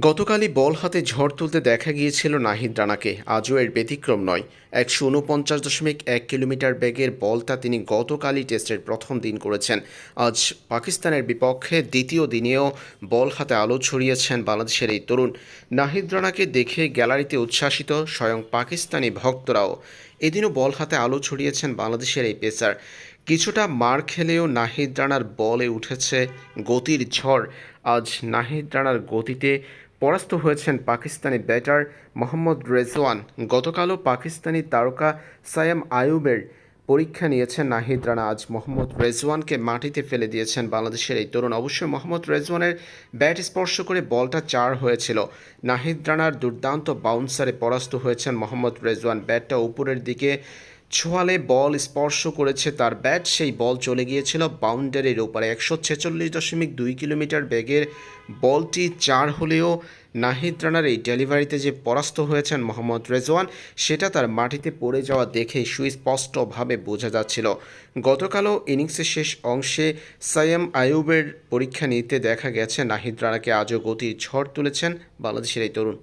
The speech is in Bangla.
গতকালই বল হাতে ঝড় তুলতে দেখা গিয়েছিল নাহিদ রানাকে। আজও এর ব্যতিক্রম নয়। একশো উনপঞ্চাশ দশমিক এক কিলোমিটার বেগের বলটা তিনি গতকালই টেস্টের প্রথম দিন করেছেন। আজ পাকিস্তানের বিপক্ষে দ্বিতীয় দিনেও বল হাতে আলো ছড়িয়েছেন বাংলাদেশের এই তরুণ। নাহিদ রানাকে দেখে গ্যালারিতে উচ্ছ্বাসিত স্বয়ং পাকিস্তানি ভক্তরাও। এদিনও বল হাতে আলো ছড়িয়েছেন বাংলাদেশের এই পেসার। কিছুটা মার খেলেও নাহিদ রানার বলে উঠেছে গতির ঝড়। আজ নাহিদ রানার গতিতে পরাস্ত হয়েছেন পাকিস্তানি ব্যাটার মোহাম্মদ রেজওয়ান। গতকালও পাকিস্তানি তারকা সায়াম আয়ুবের পরীক্ষা নিয়েছেন নাহিদ রানা। আজ মোহাম্মদ রেজওয়ানকে মাটিতে ফেলে দিয়েছেন বাংলাদেশের এই তরুণ। অবশ্যই মোহাম্মদ রেজওয়ানের ব্যাট স্পর্শ করে বলটা চার হয়েছিল। নাহিদ রানার দুর্দান্ত বাউন্সারে পরাস্ত হয়েছেন মোহাম্মদ রেজওয়ান। ব্যাটটা উপরের দিকে ছোঁয়ালে বল স্পর্শ করেছে তার ব্যাট। সেই বল চলে গিয়েছিল বাউন্ডারির ওপারে। একশো ছেচল্লিশ দশমিক দুই কিলোমিটার বেগের বলটি চার হলেও নাহিদ রানার এই ডেলিভারিতে যে পরাস্ত হয়েছেন মোহাম্মদ রেজওয়ান, সেটা তার মাটিতে পড়ে যাওয়া দেখেই সুস্পষ্টভাবে বোঝা যাচ্ছিল। গতকালও ইনিংসের শেষ অংশে সায়াম আয়ুবের পরীক্ষা নিতে দেখা গেছে। নাহিদ রানাকে আজও গতির ঝড় তুলেছেন বাংলাদেশের এই তরুণ।